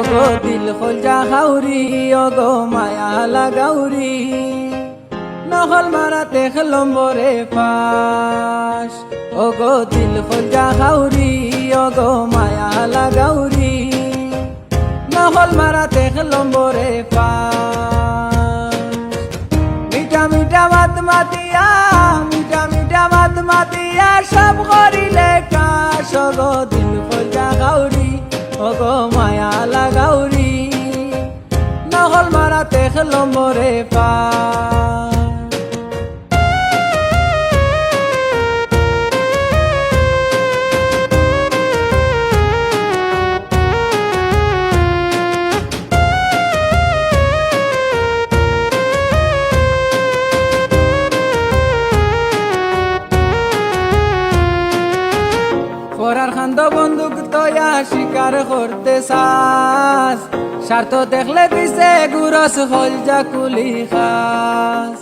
ওগো দিল খোলজা হাউরি ওগো মায়া লাগাউরি। নহল মারাতে লম্বরে পাশ। ওগো দিল খোলজা হাউরি ওগো মায়া লাগাউরি। নহল মারাতে লম্বরে পাশ। মায়া লাগাউরি নহল মারাতে লম্বরে পা তয়া শিকার করতে সাস স্বার্থ দেখলে দিছে গুরস হল যা কুলি খাস।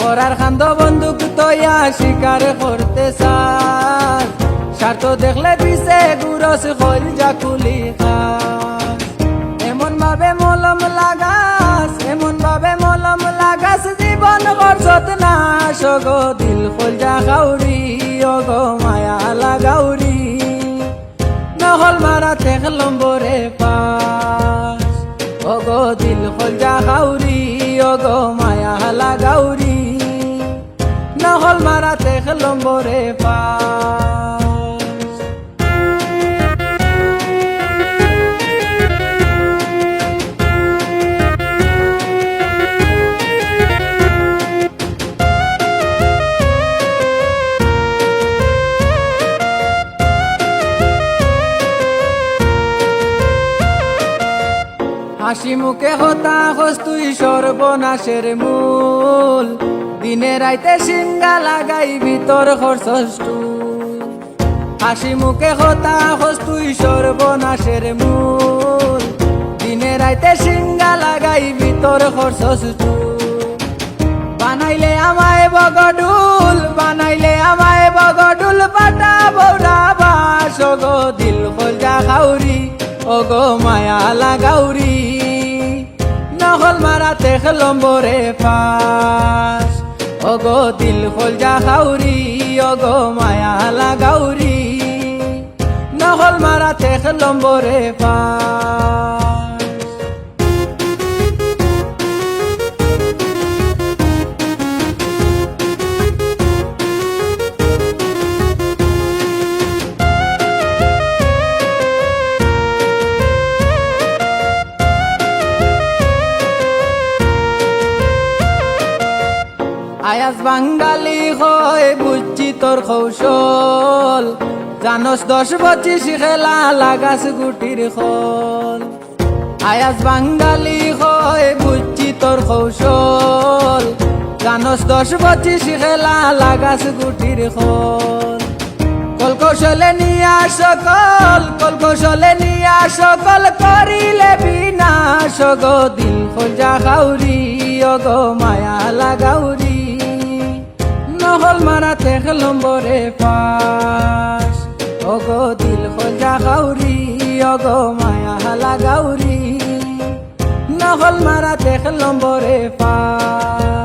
করার খান্দ বন্দুক তয়া শিকার করতে সাস স্বার্থ দেখলে দিছে গুরস হল যা কুলি খাস। এমন ভাবে মলম লাগাস, এমন ভাবে মলম লাগাস, জীবন করছত না সগো দিল খোলজা খাউরি অগো মায়া লাগাউরি নহল মারা চেক বরে পাস অগো দিল যা গাউরি অগো মায়া হালা গাউরি। না হল মারা চেক বরে পাস হাসি মুখে হতা হস তুই সর্বনাশের মূল। দিনে রাইতে সিঙ্গা লাগাই ভিতর খরচস হাসি মুখে হতা হস তুই সর্বনাশের মূল। দিনে রাইতে সিঙ্গা লাগাই ভিতর খরচস বানাইলে আমায় বগডুল, বানাইলে আমায় বগডুল, পাটা বৌরা বাস। গো দিল খোলজা খাউরি ওগো মায়া লাগাউরি। নহল মারাতে লম্বরে পাস ওগো দিল হল যা হাউরি অগ মায়া লাগাউরি। নহল মারাতে লম্বরে পাস আয়াস বাঙ্গালি হয়, বুঝছি তোর কৌশল। জানস দশ পঁচিশ খেলা লাগাস গুটির খল। আয়াস বাঙ্গালি হয়, বুঝছি তোর কৌশল। জানস দশ পঁচিশ খেলা লাগাস গুটির খল। কল কৌশলে নিয়া সকল, কল কৌশলে নিয়া সকল করিলে বিনাশ গো দিল খোঁজা খাউরি অগো মায়া নহল মারা লম্বরে পাস অগো দিল খোঁজা গাউরি অগো মায়া হালা গাউরি। নহল মারা লম্বরে পাস